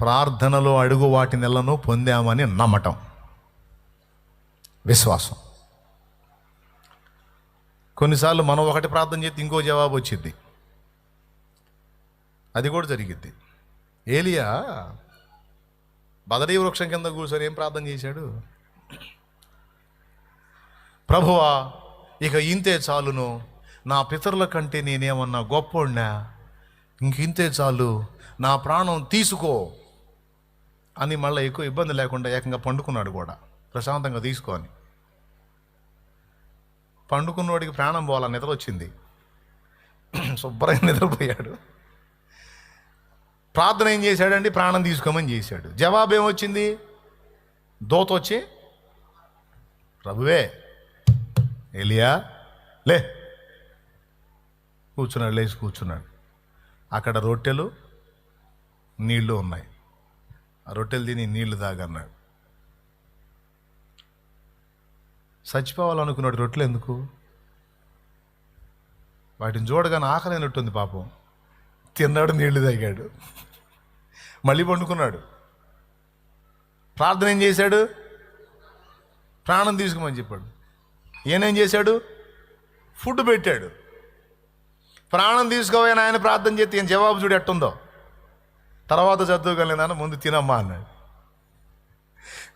ప్రార్థనలో అడుగు వాటి నెలను పొందామని నమ్మటం. విశ్వాసం. కొన్నిసార్లు మనం ఒకటి ప్రార్థన చేస్తే ఇంకో జవాబు వచ్చింది అది కూడా జరిగింది ఏలియా బదరీ వృక్షం కింద కూర్చొని ఏం ప్రార్థన చేశాడు? ప్రభువా ఇక ఇంతే చాలును. నా పితరుల కంటే నేనేమన్నా గొప్పోడినా? ఇంక ఇంతే చాలు. నా ప్రాణం తీసుకో. అని మళ్ళీ ఎక్కువ ఇబ్బంది లేకుండా ఏకంగా పండుకున్నాడు కూడా. ప్రశాంతంగా తీసుకొని. పండుకున్నవాడికి ప్రాణం పోవాలని నిద్ర వచ్చింది శుభ్రంగా నిద్రపోయాడు. ప్రార్థన ఏం చేశాడండి? ప్రాణం తీసుకోమని చేశాడు. జవాబు ఏమొచ్చింది దోత వచ్చి ప్రభువే ఎలియా లే. కూర్చున్నాడు లేచి కూర్చున్నాడు. అక్కడ రొట్టెలు నీళ్ళు ఉన్నాయి. ఆ రొట్టెలు తిని నీళ్ళు తాగన్నాడు చచ్చిపోవాలనుకున్నాడు రొట్టెలు ఎందుకు? వాటిని చూడగానే ఆకలినట్టుంది పాపం. తిన్నాడు నీళ్ళు తాగాడు. మళ్ళీ పండుకున్నాడు. ప్రార్థన ఏం చేశాడు? ప్రాణం తీసుకోమని చెప్పాడు. ఈయనేం చేశాడు? ఫుడ్ పెట్టాడు. ప్రాణం తీసుకోవని ఆయన ప్రార్థన చేస్తే ఈయన జవాబు చూడు ఎట్టుందో. తర్వాత చదువుకోలేదని ముందు తినమ్మా అన్నాడు.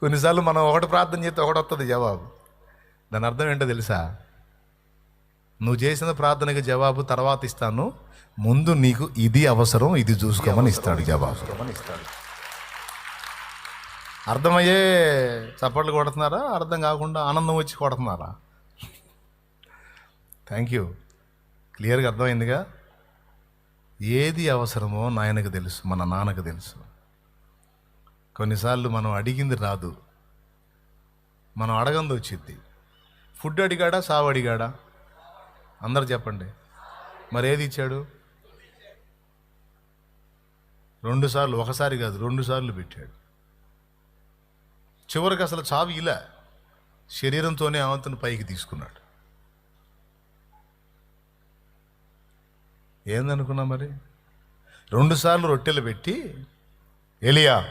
కొన్నిసార్లు మనం ఒకటి ప్రార్థన చేస్తే ఒకటి వస్తుంది జవాబు. దాని అర్థం ఏంటో తెలుసా? నువ్వు చేసిన ప్రార్థనకి జవాబు తర్వాత ఇస్తాను. ముందు నీకు ఇది అవసరం ఇది చూసుకోమని ఇస్తాడు జవాబు. అర్థమయ్యే చప్పట్లు కొడుతున్నారా? అర్థం కాకుండా ఆనందం వచ్చి కొడుతున్నారా? థ్యాంక్ యూ క్లియర్గా అర్థమైందిగా? ఏది అవసరమో నాయనకు తెలుసు మన నాన్నకు తెలుసు. కొన్నిసార్లు మనం అడిగింది రాదు. మనం అడగంది వచ్చింది ఫుడ్ అడిగాడా సావు అడిగాడా? అందరు చెప్పండి. మరి ఏది ఇచ్చాడు? రెండు సార్లు ఒకసారి కాదు రెండు సార్లు పెట్టాడు. చివరికి అసలు చావు ఇలా. శరీరంతోనే అవంతుని పైకి తీసుకున్నాడు. ఏందనుకున్నా మరి? రెండుసార్లు రొట్టెలు పెట్టి ఎలియా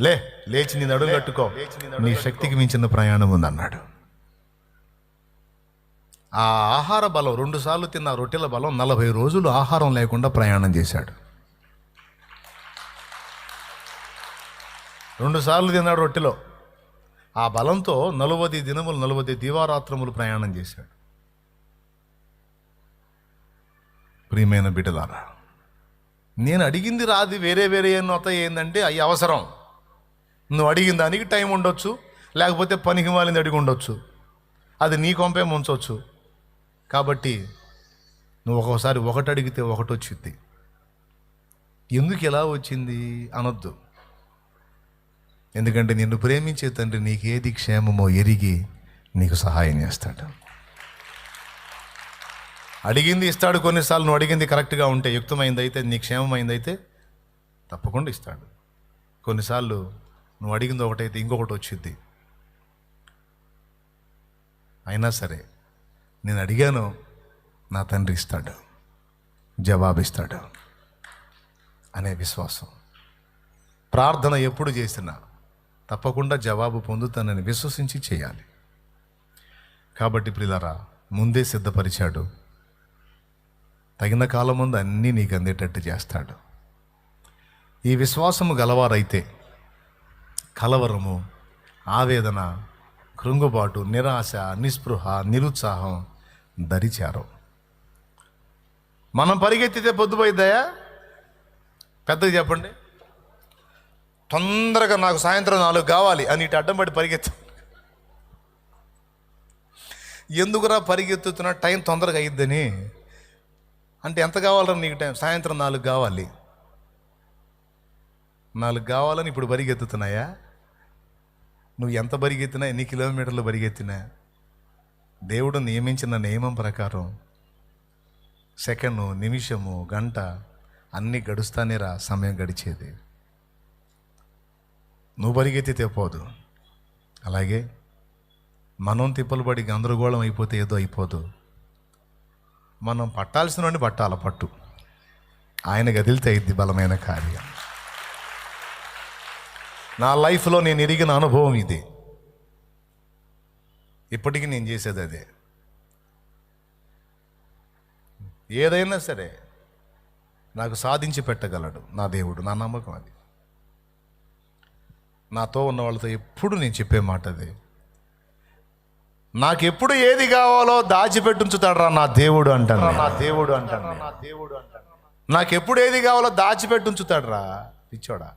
లే లేచి నీ నడుము కట్టుకో. నీ శక్తికి మించిన ప్రయాణం ఉందన్నాడు. ఆ ఆహార బలం రెండుసార్లు తిన్న రొట్టెల బలం నలభై రోజులు ఆహారం లేకుండా ప్రయాణం చేశాడు. రెండుసార్లు తిన్నాడు రొట్టెలో. ఆ బలంతో నలువది దినములు నలువది దివారాత్రములు ప్రయాణం చేశాడు. ప్రియమైన బిడ్డలారా నేను అడిగింది రాది వేరే వేరే ఎన్నోత ఏంటంటే అవి అవసరం. నువ్వు అడిగిన దానికి టైం ఉండొచ్చు లేకపోతే పనికి మాలింది అడిగి ఉండొచ్చు. అది నీ కొంపే ముంచవచ్చు కాబట్టి నువ్వు ఒక్కోసారి ఒకటి అడిగితే ఒకటి వచ్చింది ఎందుకు ఎలా వచ్చింది అనొద్దు. ఎందుకంటే నిన్ను ప్రేమించే తండ్రి నీకు ఏది క్షేమమో ఎరిగి నీకు సహాయం చేస్తాడు. అడిగింది ఇస్తాడు కొన్నిసార్లు నువ్వు అడిగింది కరెక్ట్గా ఉంటే యుక్తమైంది అయితే నీ క్షేమమైంది అయితే తప్పకుండా ఇస్తాడు. కొన్నిసార్లు నువ్వు అడిగింది ఒకటైతే ఇంకొకటి వచ్చింది అయినా సరే నేను అడిగాను నా తండ్రి ఇస్తాడు జవాబిస్తాడు అనే విశ్వాసం. ప్రార్థన ఎప్పుడు చేసినా తప్పకుండా జవాబు పొందుతానని విశ్వసించి చేయాలి. కాబట్టి ప్రిలరా ముందే సిద్ధపరిచాడు. తగిన కాలం ముందు అన్నీ నీకు అందేటట్టు చేస్తాడు. ఈ విశ్వాసము గలవారైతే కలవరము ఆవేదన కృంగుబాటు నిరాశ నిస్పృహ నిరుత్సాహం దరిచారు మనం పరిగెత్తితే పొద్దుపోయిద్దాయా? పెద్దగా చెప్పండి. తొందరగా నాకు సాయంత్రం నాలుగు కావాలి అని ఇటు అడ్డం పడి పరిగెత్తు. ఎందుకురా పరిగెత్తుతున్నా? టైం తొందరగా అయ్యిద్దని అంటే ఎంత కావాలరా నీకు టైం? సాయంత్రం నాలుగు కావాలి. నాలుగు కావాలని ఇప్పుడు పరిగెత్తుతున్నాయా నువ్వు ఎంత పరిగెత్తినా ఎన్ని కిలోమీటర్లు పరిగెత్తినా దేవుడు నియమించిన నియమం ప్రకారం సెకండు నిమిషము గంట అన్నీ గడుస్తానే రా సమయం గడిచేది. నువ్వు పరిగెత్తితే పోదు. అలాగే మనం తిప్పలు పడి గందరగోళం అయిపోతే ఏదో అయిపోదు. మనం పట్టాల్సిన పట్టాల పట్టు. ఆయన గదిలితే ఇది బలమైన కార్యం. నా లైఫ్లో నేను ఎరిగిన అనుభవం ఇది. ఇప్పటికీ నేను చేసేది అదే. ఏదైనా సరే నాకు సాధించి పెట్టగలడు నా దేవుడు నా నమ్మకం అది. నాతో ఉన్న వాళ్ళతో ఎప్పుడు నేను చెప్పే మాట అది. నాకెప్పుడు ఏది కావాలో దాచిపెట్టుంచుతాడు రా నా దేవుడు అంటాను నా దేవుడు అంటాను నా దేవుడు అంటాను నాకెప్పుడు ఏది కావాలో దాచిపెట్టుంచుతాడు రా పిచ్చోడా.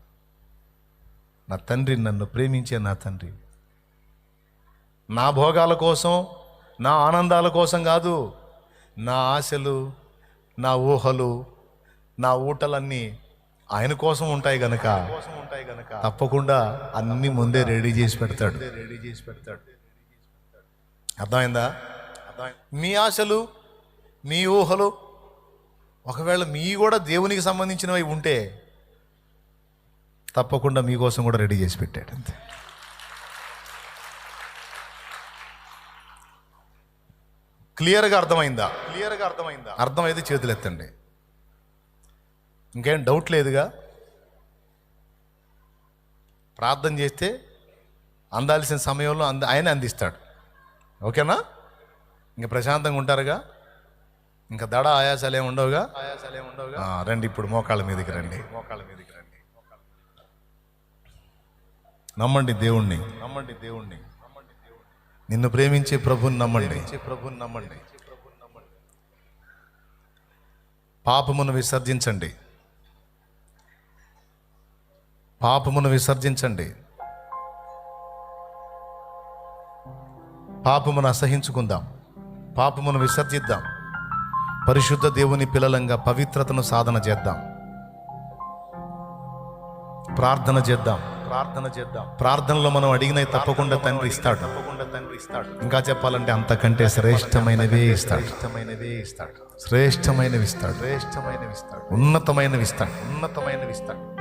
నా తండ్రి నన్ను ప్రేమించే నా తండ్రి. నా భోగాల కోసం నా ఆనందాల కోసం కాదు నా ఆశలు నా ఊహలు నా ఊటలన్నీ ఆయన కోసం ఉంటాయి గనక. ఉంటాయి గనక. తప్పకుండా అన్ని ముందే రెడీ చేసి పెడతాడు. రెడీ చేసి పెడతాడు. అర్థమైందా? మీ ఆశలు మీ ఊహలు ఒకవేళ మీ కూడా దేవునికి సంబంధించినవి ఉంటే తప్పకుండా మీకోసం కూడా రెడీ చేసి పెట్టాడు అంతే. క్లియర్గా అర్థమైందా? క్లియర్గా అర్థమైందా? అర్థమైతే చేతులు ఎత్తండి. ఇంకేం డౌట్ లేదుగా? ప్రార్థన చేస్తే అందాల్సిన సమయంలో అంద ఆయన అందిస్తాడు. ఓకేనా? ఇంకా ప్రశాంతంగా ఉంటారుగా? ఇంకా దడ ఆయాసాలు ఏమి ఉండవుగా? ఆయాసాలు ఏమి ఉండవుగా రండి ఇప్పుడు మోకాళ్ళ మీదకి రండి. మోకాళ్ళ మీదకి రండి నమ్మండి దేవుణ్ణి. నమ్మండి దేవుణ్ణి నిన్ను ప్రేమించే ప్రభుని నమ్మండి ప్రభుని నమ్మండి. పాపమును విసర్జించండి. పాపమును విసర్జించండి. పాపమును అసహించుకుందాం. పాపమును విసర్జిద్దాం. పరిశుద్ధ దేవుని పిల్లలంగా పవిత్రతను సాధన చేద్దాం. ప్రార్థన చేద్దాం. ప్రార్థన చేద్దాం. ప్రార్థనలో మనం అడిగినవి తప్పకుండా తండ్రి ఇస్తాడు. తప్పకుండా తండ్రి ఇస్తాడు. ఇంకా చెప్పాలంటే అంతకంటే శ్రేష్టమైనవే ఇస్తాడు. ఇష్టమైనవే ఇస్తాడు. శ్రేష్టమైనవి ఇస్తాడు. శ్రేష్టమైనవి ఇస్తాడు. ఉన్నతమైనవి ఇస్తాడు. ఉన్నతమైనవి ఇస్తాడు.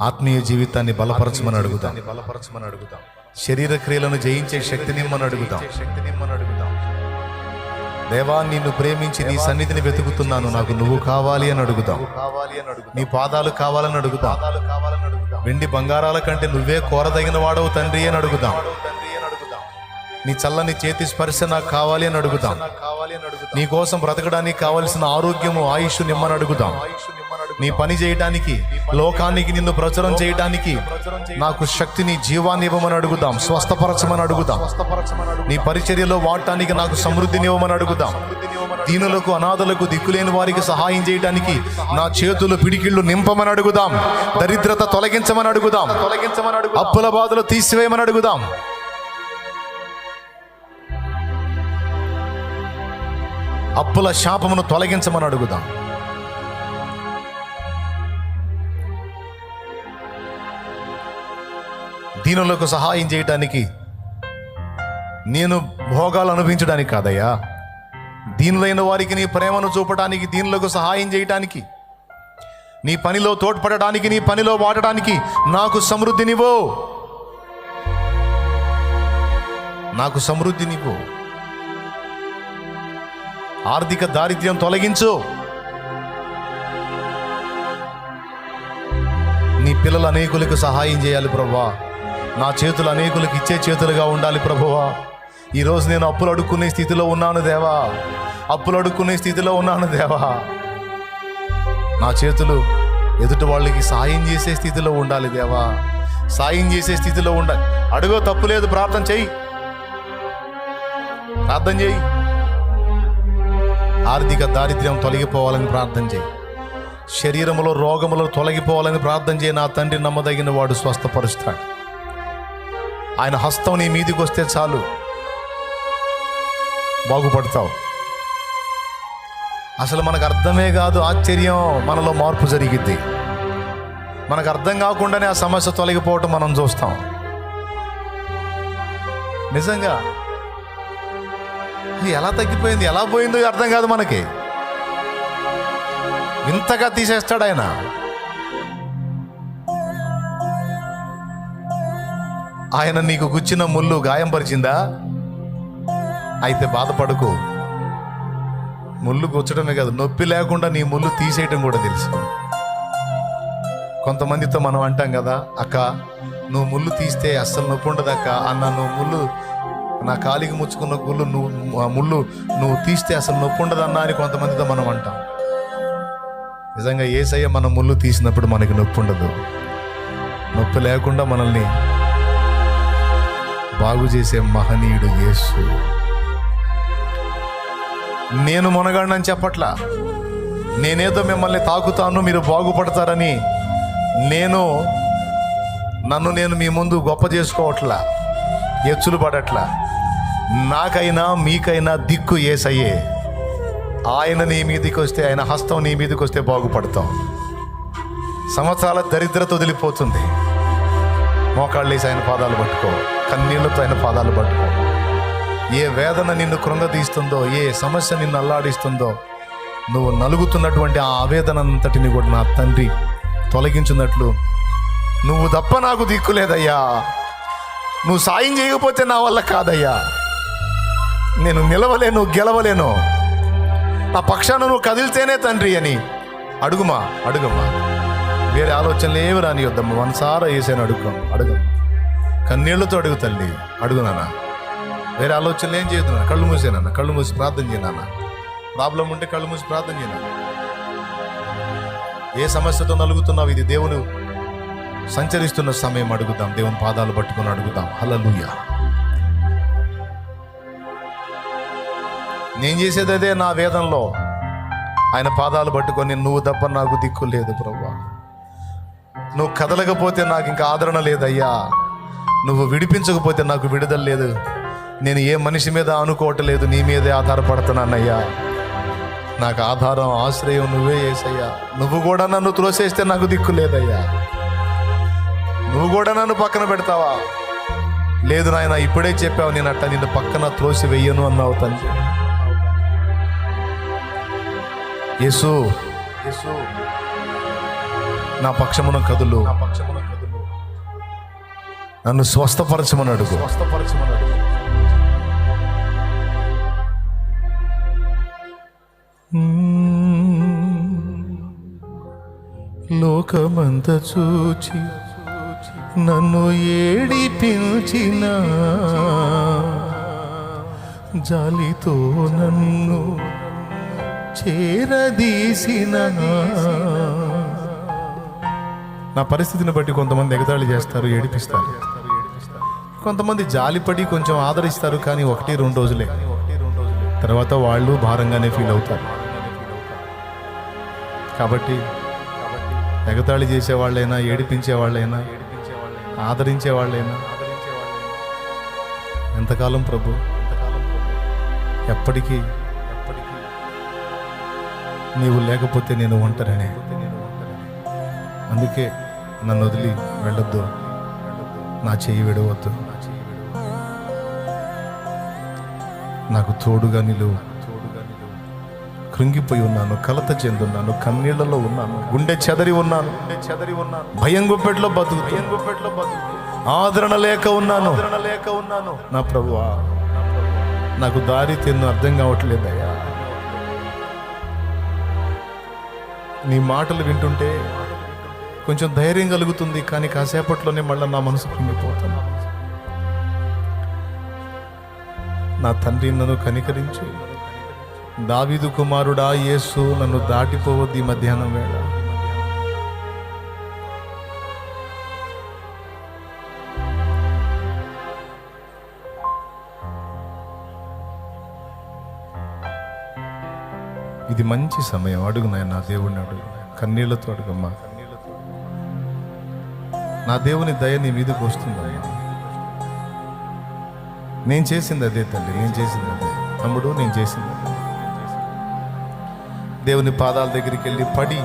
ఆత్మీయ జీవితాన్ని బలపరచమని అడుగుతాం బలపరచమని అడుగుతాం శరీర క్రియలను జయించే శక్తిని మనం అడుగుతాం శక్తిని మనం అడుగుతాం దేవా నిన్ను ప్రేమించి నీ సన్నిధిని వెతుకుతున్నాను. నాకు నువ్వు కావాలి అని అడుగుతాం కావాలి అని అడుగు నీ పాదాలు కావాలని అడుగుతాం కావాలని అడుగుతాం వెండి బంగారాల కంటే నువ్వే కోరదగిన వాడవు తండ్రి అని అడుగుతాం నీ చల్లని చేతి స్పర్శ నాకు కావాలి అని అడుగుతాం నీ కోసం బ్రతకడానికి కావలసిన ఆరోగ్యము ఆయుష్ నిమ్మని అడుగుతాం నీ పని చేయటానికి లోకానికి నిన్ను ప్రచురం చేయటానికి నాకు శక్తిని జీవాన్ని ఇవ్వమని అడుగుదాం స్వస్థపరచమని అడుగుదాం. నీ పరిచర్యలో వాడటానికి నాకు సమృద్ధిని ఇవ్వమని అడుగుదాం. దీనులకు అనాథలకు దిక్కులేని వారికి సహాయం చేయడానికి నా చేతులు పిడికిళ్ళు నింపమని అడుగుదాం. దరిద్రత తొలగించమని అడుగుదాం. తొలగించమని అడుగు అప్పుల బాధలు తీసివేయమని అడుగుదాం. అప్పుల శాపమును తొలగించమని అడుగుదాం. దీనులకు సహాయం చేయటానికి నేను భోగాలు అనుభవించడానికి కాదయ్యా. దీనులైన వారికి నీ ప్రేమను చూపడానికి దీనులకు సహాయం చేయటానికి నీ పనిలో తోడ్పడడానికి నీ పనిలో వాడటానికి నాకు సమృద్ధినివ్వు నాకు సమృద్ధినివ్వు ఆర్థిక దారిద్ర్యం తొలగించు. నీ పిల్లలు అనేకులకు సహాయం చేయాలి ప్రభా. నా చేతులు అనేకులకు ఇచ్చే చేతులుగా ఉండాలి ప్రభువా. ఈరోజు నేను అప్పులు అడుక్కునే స్థితిలో ఉన్నాను దేవా. అప్పులు అడుక్కునే స్థితిలో ఉన్నాను దేవా. నా చేతులు ఎదుటి వాళ్ళకి సాయం చేసే స్థితిలో ఉండాలి దేవా. సాయం చేసే స్థితిలో ఉండాలి అడుగో తప్పు లేదు ప్రార్థన చెయ్యి ప్రార్థన చెయ్యి ఆర్థిక దారిద్ర్యం తొలగిపోవాలని ప్రార్థన చేయి. శరీరములో రోగములు తొలగిపోవాలని ప్రార్థన చేయి. నా తండ్రి నమ్మదగిన వాడు స్వస్థపరుస్తాడు. ఆయన హస్తం నీ మీదికి వస్తే చాలు. బాగుపడతావు. అసలు మనకు అర్థమే కాదు ఆశ్చర్యం మనలో మార్పు జరిగిద్ది. మనకు అర్థం కాకుండానే ఆ సమస్య తొలగిపోవటం మనం చూస్తాం. నిజంగా? ఇది ఎలా తగ్గిపోయింది? ఎలా పోయిందో అర్థం కాదు మనకి. ఇంతగా తీసేస్తాడు ఆయన. ఆయన నీకు గుచ్చిన ముళ్ళు గాయం పరిచిందా అయితే బాధపడకు. ముళ్ళు గుచ్చడమే కాదు నొప్పి లేకుండా నీ ముళ్ళు తీసేయటం కూడా తెలుసు. కొంతమందితో మనం అంటాం కదా అక్క నువ్వు ముళ్ళు తీస్తే అస్సలు నొప్పి ఉండదు అక్క. అన్న నువ్వు ముళ్ళు నా కాలికి ముచ్చుకున్న గుళ్ళు నువ్వు ఆ ముళ్ళు నువ్వు తీస్తే అసలు నొప్పి ఉండదన్నా అని కొంతమందితో మనం అంటాం. నిజంగా ఏసయ్య మన ముళ్ళు తీసినప్పుడు మనకి నొప్పి ఉండదు. నొప్పి లేకుండా మనల్ని బాగు చేసే మహనీయుడు యేసు. నేను మునగాడినని చెప్పట్లా? నేనేదో మిమ్మల్ని తాకుతాను మీరు బాగుపడతారని నేను నన్ను నేను మీ ముందు గొప్ప చేసుకోవట్లా ఎచ్చులు పడట్లా నాకైనా మీకైనా దిక్కు ఏసయ్యే. ఆయన నీ మీదకి వస్తే ఆయన హస్తం నీ మీదకి వస్తే బాగుపడతాం. సంవత్సరాల దరిద్రత వదిలిపోతుంది. మోకాళ్ళు వేసి ఆయన పాదాలు పట్టుకో. కన్నీళ్ళతో ఆయన పాదాలు పట్టుకో. ఏ వేదన నిన్ను కృంగతీస్తుందో ఏ సమస్య నిన్ను అల్లాడిస్తుందో నువ్వు నలుగుతున్నటువంటి ఆ ఆవేదన అంతటిని కూడా నా తండ్రి తొలగించున్నట్లు నువ్వు తప్ప నాకు దిక్కులేదయ్యా నువ్వు సాయం చేయకపోతే నా వల్ల కాదయ్యా. నేను నిలవలేను గెలవలేను. నా పక్షాన నువ్వు కదిలితేనే తండ్రి అని. అడుగుమా అడుగమ్మా. వేరే ఆలోచనలు ఏమి రాని వద్దమ్మా మనసారా వేసాను అడుగు అడుగమ్మా. కన్నీళ్ళతో అడుగు తల్లి. అడుగు నాన్న. వేరే ఆలోచనలు ఏం చేయదు నాన్న. కళ్ళు మూసేనా కళ్ళు మూసి ప్రార్థన చేయనన్న ప్రాబ్లం ఉంటే కళ్ళు మూసి ప్రార్థన చేయను ఏ సమస్యతో నలుగుతున్నావు? ఇది దేవుని సంచరిస్తున్న సమయం. అడుగుదాం. దేవుని పాదాలు పట్టుకొని అడుగుదాం. హలలుయ నేను చేసేది అదే నా వేదంలో. ఆయన పాదాలు పట్టుకొని నువ్వు తప్ప నాకు దిక్కు లేదు ప్రభా నువ్వు కదలకపోతే నాకు ఇంకా ఆదరణ లేదయ్యా. నువ్వు విడిపించకపోతే నాకు విడుదల లేదు. నేను ఏ మనిషి మీద అనుకోవట్లేదు నీ మీదే ఆధారపడుతున్నానయ్యా నాకు ఆధారం ఆశ్రయం నువ్వే వేసయ్యా నువ్వు కూడా నన్ను త్రోసేస్తే నాకు దిక్కు లేదయ్యా. నువ్వు కూడా నన్ను పక్కన పెడతావా? లేదు నాయన ఇప్పుడే చెప్పావు నేను అట్ట నిన్ను పక్కన త్రోసి వెయ్యను అన్నావు తండ్రి. యేసు యేసు నా పక్షమున కదులు. నా పక్షమున కదులు. నన్ను స్వస్థపరచమని అడుగు. స్వస్థపరచమని అడుగు లోకమంత చూచి నన్ను ఏడిపించిన జాలితో నన్ను చేరదీసిన. నా పరిస్థితిని బట్టి కొంతమంది ఎగతాళి చేస్తారు ఏడిపిస్తారు. కొంతమంది జాలిపడి కొంచెం ఆదరిస్తారు కానీ ఒకటి రెండు రోజులే. తర్వాత వాళ్ళు భారంగానే ఫీల్ అవుతారు. కాబట్టి ఎగతాళి చేసే వాళ్ళైనా ఏడిపించే వాళ్ళైనా ఆదరించే వాళ్ళైనా ఎంతకాలం ప్రభు? ఎప్పటికీ నీవు లేకపోతే నేను ఒంటరినే. అందుకే నన్ను వదిలి వెళ్ళొద్దు. నా చేయి విడవద్దు. నాకు తోడుగా నిలువు కృంగిపోయి ఉన్నాను కలత చెందున్నాను కన్నీళ్ళలో ఉన్నాను గుండె చెదరి ఉన్నాను చెదరి ఉన్నాను భయం గుప్పెట్లో బతుకు భయం గుప్పెట్లో బతుకు ఆదరణ లేక ఉన్నాను. ఆదరణ లేక ఉన్నాను నా ప్రభువా నాకు దారి తిన్ను అర్థం కావట్లేదయ్యా. నీ మాటలు వింటుంటే కొంచెం ధైర్యం కలుగుతుంది కానీ కాసేపట్లోనే మళ్ళీ నా మనసు కృంగిపోతున్నాను నా తండ్రి నన్ను కనికరించు. దావిదు కుమారుడా యేసు నన్ను దాటిపోవద్దు ఈ మధ్యాహ్నం వేళ. ఇది మంచి సమయం. అడుగు నా దేవుడిని అడుగు కన్నీళ్ళతో అడుగమ్మా. నా దేవుని దయ నీ మీదకి వస్తుందమ్మా నేను చేసింది అదే తల్లి నేను చేసింది అదే. తమ్ముడు నేను చేసింది దేవుని పాదాల దగ్గరికి వెళ్ళి పడి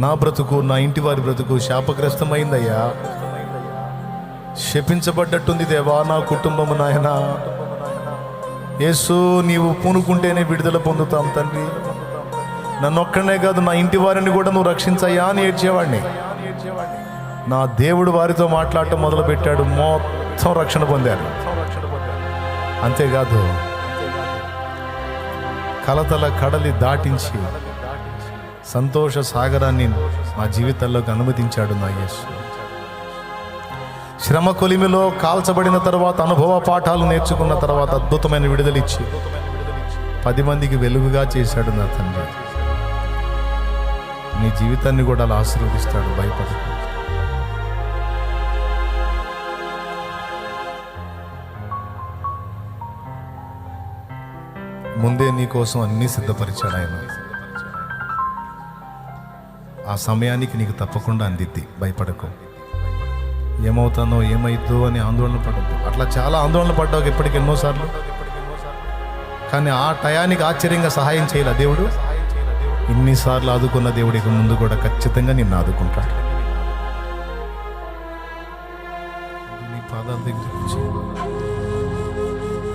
నా బ్రతుకు నా ఇంటి వారి బ్రతుకు శాపగ్రస్తమైందయ్యా. శపించబడ్డట్టుంది దేవా నా కుటుంబము నాయన. యేసు నీవు పూనుకుంటేనే విడుదల పొందుతాం తండ్రి నన్ను కాదు నా ఇంటి వారిని కూడా నువ్వు రక్షించయ్యా అని ఏడ్చేవాడిని. నా దేవుడు వారితో మాట్లాడటం మొదలుపెట్టాడు. మొత్తం రక్షణ పొందారు. అంతేకాదు కలతల కడలి దాటించి సంతోష సాగరాన్ని మా జీవితాల్లోకి అనుమతించాడు నా యేసు. శ్రమ కొలిమిలో కాల్చబడిన తర్వాత అనుభవ పాఠాలు నేర్చుకున్న తర్వాత అద్భుతమైన విడుదలిచ్చి పది మందికి వెలుగుగా చేశాడు నా తండ్రి. నీ జీవితాన్ని కూడా అలా ఆశీర్వదిస్తాడు. భయపడకు. ముందే నీ కోసం అన్నీ సిద్ధపరిచాడు ఆయన. ఆ సమయానికి నీకు తప్పకుండా అందిద్ది భయపడకు. ఏమవుతానో ఏమైద్దో అని ఆందోళన పడద్దు. అట్లా చాలా ఆందోళన పడ్డావు ఇప్పటికి ఎన్నోసార్లు. కానీ ఆ టయానికి ఆశ్చర్యంగా సహాయం చేయాల దేవుడు. ఇన్నిసార్లు ఆదుకున్న దేవుడు ఇక ముందు కూడా ఖచ్చితంగా నిన్ను ఆదుకుంటాడు. నీ పాదాల దగ్గర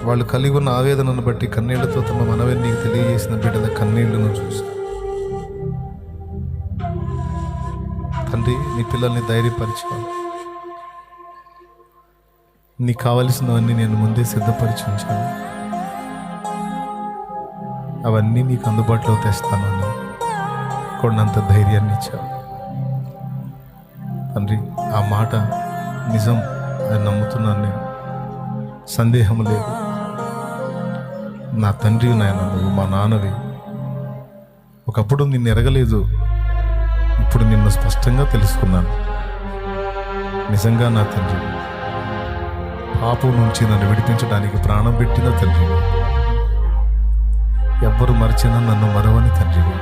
వాళ్ళు కలిగి ఉన్న ఆవేదనను బట్టి కన్నీళ్ళతో తమ మనవే నీకు తెలియజేసిన బిడ్డల కన్నీళ్ళను చూసి. తండ్రి నీ పిల్లల్ని ధైర్యపరచుకోవాలి నీకు కావలసినవన్నీ నేను ముందే సిద్ధపరిచి ఉంచాను అవన్నీ నీకు అందుబాటులో తెస్తానని కొన్నంత ధైర్యాన్ని ఇచ్చావు. తండ్రి ఆ మాట నిజం అని నమ్ముతున్నాను నేను. సందేహం లేదు. నా తండ్రి నాయన నువ్వు మా నాన్నవి. ఒకప్పుడు నిన్ను ఎరగలేదు. ఇప్పుడు నిన్ను స్పష్టంగా తెలుసుకున్నాను. నిజంగా నా తండ్రి పాపం నుంచి నన్ను విడిపించడానికి ప్రాణం పెట్టిన తండ్రి. ఎవ్వరు మరిచినా నన్ను మరవని తండ్రివి.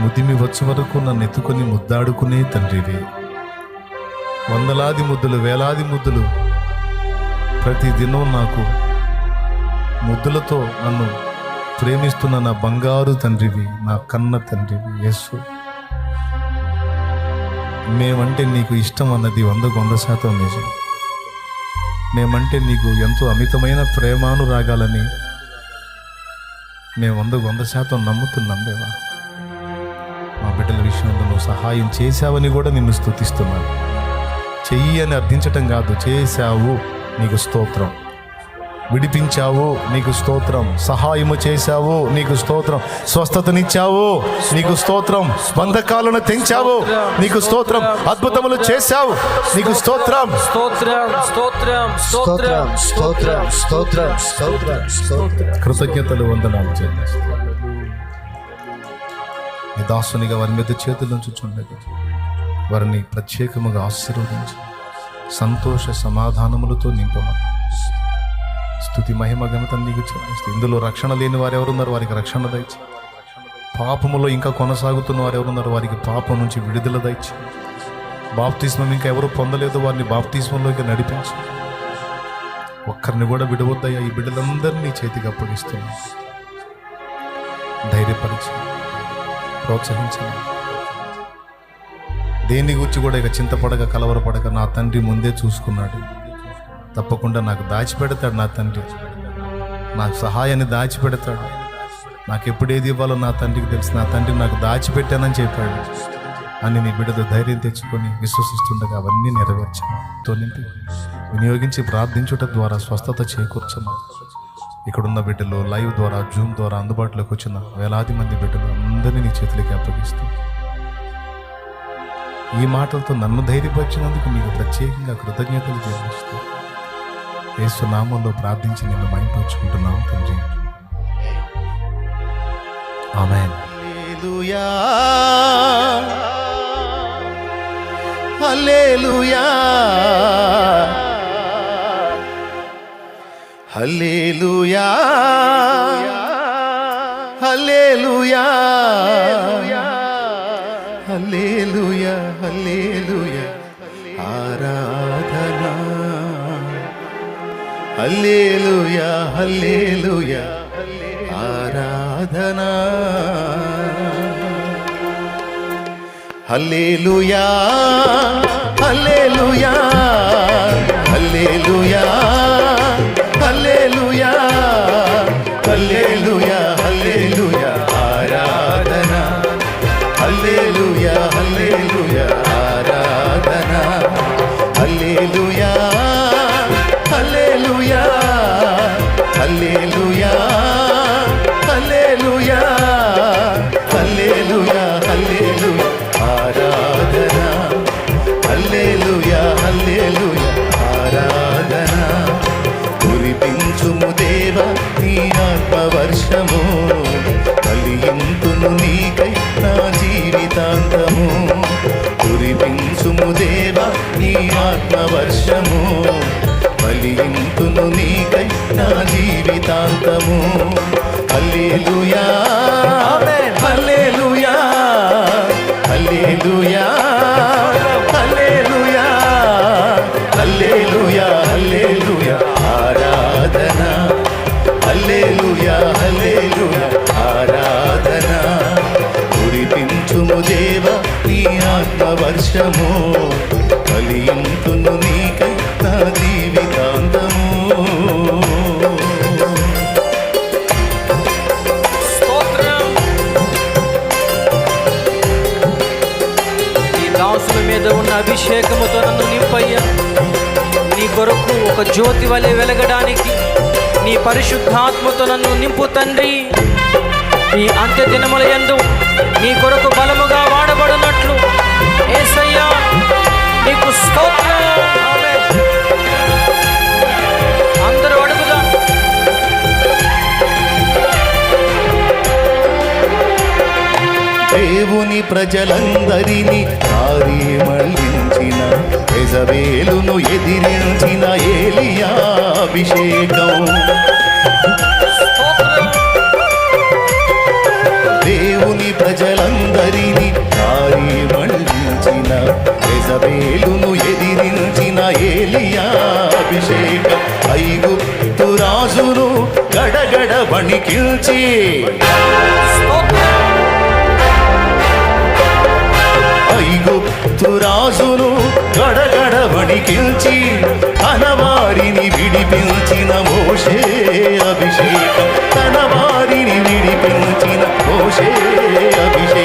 ముదిమి వచ్చే వరకు నన్ను ఎత్తుకొని ముద్దాడుకునే తండ్రివి. వందలాది ముద్దులు వేలాది ముద్దులు ప్రతి దినం నాకు ముద్దులతో నన్ను ప్రేమిస్తున్న నా బంగారు తండ్రివి నా కన్న తండ్రివి యేసు. మేమంటే నీకు ఇష్టం అన్నది వందకు వంద శాతం నిజం. మేమంటే నీకు ఎంతో అమితమైన ప్రేమానురాగాలని మేము వందకు వంద శాతం నమ్ముతున్నాం దేవా. మా బిడ్డల విషయంలో నువ్వు సహాయం చేశావని కూడా నిన్ను స్థుతిస్తున్నాను చెయ్యి అని అర్థించటం కాదు చేశావు. నీకు స్తోత్రం. విడిపించావు నీకు స్తోత్రం. సహాయము చేశావు నీకు స్తోత్రం. స్వస్థతనిచ్చావు నీకు స్తోత్రం. బంధకాలను తెంచావు నీకు స్తోత్రం. అద్భుతములు చేశావు నీకు స్తోత్రం. స్తోత్రం స్తోత్రం స్తోత్రం స్తోత్రం స్తోత్రం స్తోత్రం స్తోత్రం. కృతజ్ఞతలు వందనాలు చెల్లిస్తాను నీ దాసునిగా వారి మీద చేతుల నుంచి చుండగా వారిని ప్రత్యేకముగా ఆశీర్వదించి. సంతోష సమాధానములతో నింపమని. స్థుతి మహిమ ఘనత నీకు చెల్లిస్తూ. ఇందులో రక్షణ లేని వారు ఎవరున్నారు వారికి రక్షణ దయచి పాపములో ఇంకా కొనసాగుతున్న వారు ఎవరున్నారు వారికి పాపం నుంచి విడుదల దయచి బాప్తిస్మం ఇంకా ఎవరు పొందలేదు? వారిని బాప్తిస్మంలోకి నడిపించి. ఒక్కరిని కూడా విడవద్దయ్యా. ఈ బిడ్డలందరినీ నీ చేతికి అప్పగిస్తున్నాను. ధైర్యపరిచి. ప్రోత్సహించండి దేని గురించి కూడా ఇక చింతపడక కలవరపడక నా తండ్రి ముందే చూసుకున్నాడు. తప్పకుండా నాకు దాచిపెడతాడు నా తండ్రి. నాకు సహాయాన్ని దాచిపెడతాడు. నాకు ఎప్పుడు ఏది ఇవ్వాలో నా తండ్రికి తెలుసు. నా తండ్రి నాకు దాచిపెట్టానని చెప్పాడు. అని నీ బిడ్డతో ధైర్యం తెచ్చుకొని విశ్వసిస్తుండగా అవన్నీ నెరవేర్చాను. తో నింపి వినియోగించి ప్రార్థించుట ద్వారా స్వస్థత చేకూర్చమా ఇక్కడున్న బిడ్డలు లైవ్ ద్వారా జూమ్ ద్వారా అందుబాటులోకి వచ్చిన వేలాది మంది బిడ్డలు అందరినీ నీ చేతులకి అప్పగిస్తూ. ఈ మాటలతో నన్ను ధైర్యపరిచినందుకు మీకు ప్రత్యేకంగా కృతజ్ఞతలు చెల్లిస్తూ. ఏసునామంలో ప్రార్థించి నిన్ను మైంపరుచుకుంటున్నాం తండ్రి. Amen. Hallelujah. Hallelujah. Hallelujah. Hallelujah. Hallelujah. ఆరా హల్లేలుయా హల్లేలుయా. ఆరాధనా. Hallelujah hallelujah. హల్లేలుయా. నా జీవితాంతము. హల్లెలూయా. హల్లెలూయా. హల్లెలూయా. హల్లెలూయా. హల్లెలూయా హల్లెలూయా. ఆరాధన. హల్లెలూయా హల్లెలూయా. ఆరాధన. కురిపించుము దేవ నీ ఆత్మవర్షము కలియింతును ఒక జ్యోతి వలె వెలగడానికి నీ పరిశుద్ధాత్మతో నన్ను నింపు తండ్రి. ఈ అంత్య దినముల ఎందు నీ కొరకు బలముగా వాడబడినట్లు ఏసయ్యా నీకు స్తోత్రం. అందరూ దేవుని ప్రజలందరినీ కారి యజవేలును ఎదిరించిన ఏలియా అభిషేకం. దేవుని ప్రజలందరినీ దారి మళ్ళించిన యజవేలును ఎదిరించిన ఏలియా అభిషేకం. ఐగుప్తు రాజును గడగడ వణికిల్చి. స్తోత్రం రాజును గడగడ వణికించి తన వారిని విడిపించిన మోషే అభిషేకం. తన వారిని విడిపించిన మోషే అభిషేకం.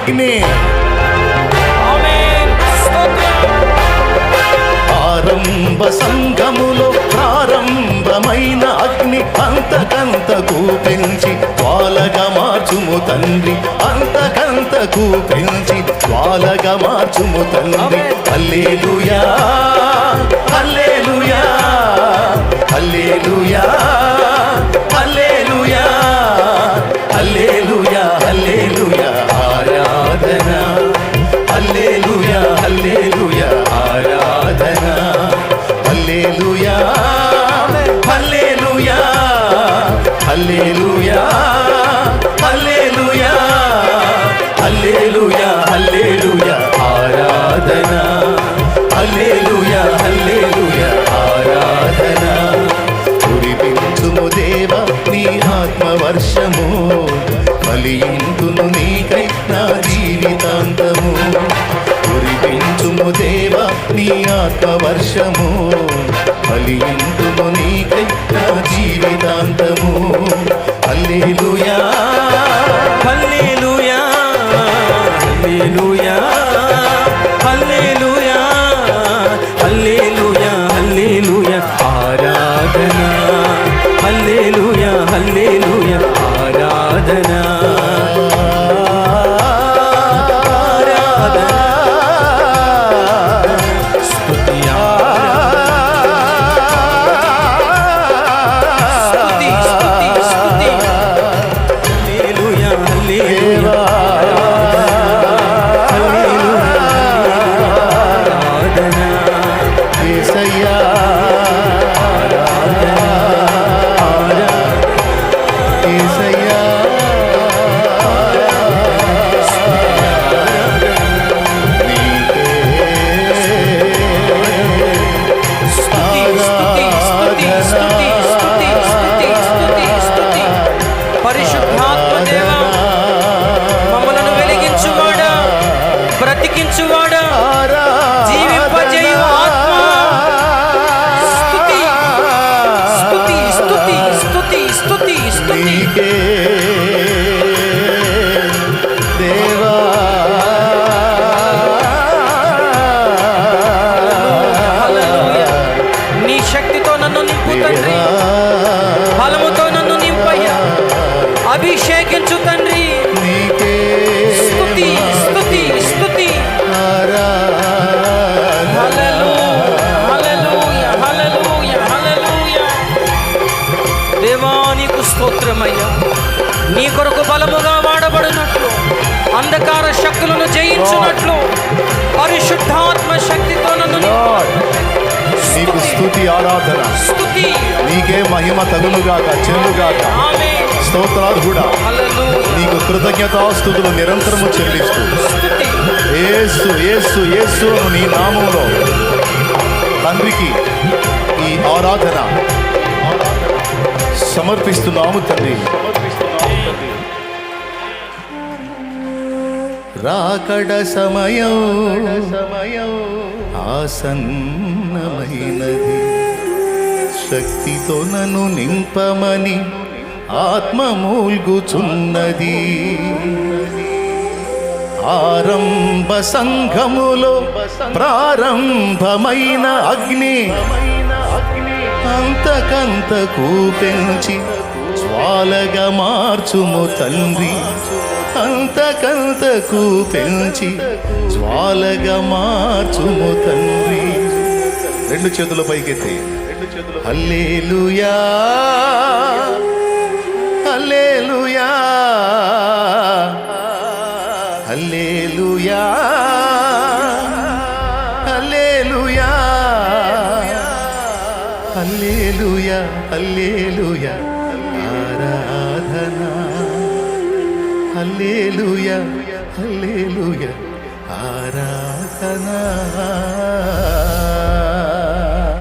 అగ్ని ఆమేన్ ఆరంభ సంఘములో ప్రారంభమైన అగ్ని అంతకంతకు పెంచి జ్వాలగా మార్చుము తండ్రి అంతకంతకు పెంచి జ్వాలగా మార్చుము తండ్రి. హల్లెలూయా హల్లెలూయా హల్లెలూయా హల్లెలూయా హల్లెలూయా హల్లెలూయా. ఆత్మవర్షము ఫలింతును నీకై నా జీవితాంతము. కురిపించుము దేవ నీ ఆత్మ ఆత్మవర్షము ఫలింతును నీకై నా జీవితాంతము. అల్లేలుయా സാധന స్తోత్రమయ్యా. నీ కొరకు బలముగా వాడబడినట్లు అంధకార శక్తులను జయించున్నట్లు పరిశుద్ధాత్మ శక్తితో నన్ను. నీకు స్తుతి. ఆరాధన. స్తుతి. నీకే మహిమ తగులుగాక చెల్లుగాక. స్తోత్రార్హుడా. హల్లెలూయా. నీకు కృతజ్ఞతాస్తుతులు నిరంతరము చెల్లిస్తూ. ఏసు ఏసు ఏసు నీ నామంలో. తండ్రికి ఈ ఆరాధన. సమర్పిస్తున్నాము తండ్రి రాకడ సమయం సమయం ఆసన్నమైనది. శక్తితో నన్ను నింపమని ఆత్మ మూల్గుచున్నది. ఆరంభ సంఘములో ప్రారంభమైన అగ్ని అంతకంతకు పెంచి జ్వాలగా మార్చుము తండ్రి. అంతకంతకు పెంచి జ్వాలగా మార్చుము తండ్రి. రెండు చేతుల పైకెత్తి hallelujah hallelujah. Hallelujah. Hallelujah. Hallelujah. ఆరాధన. Hallelujah hallelujah. ఆరాధన.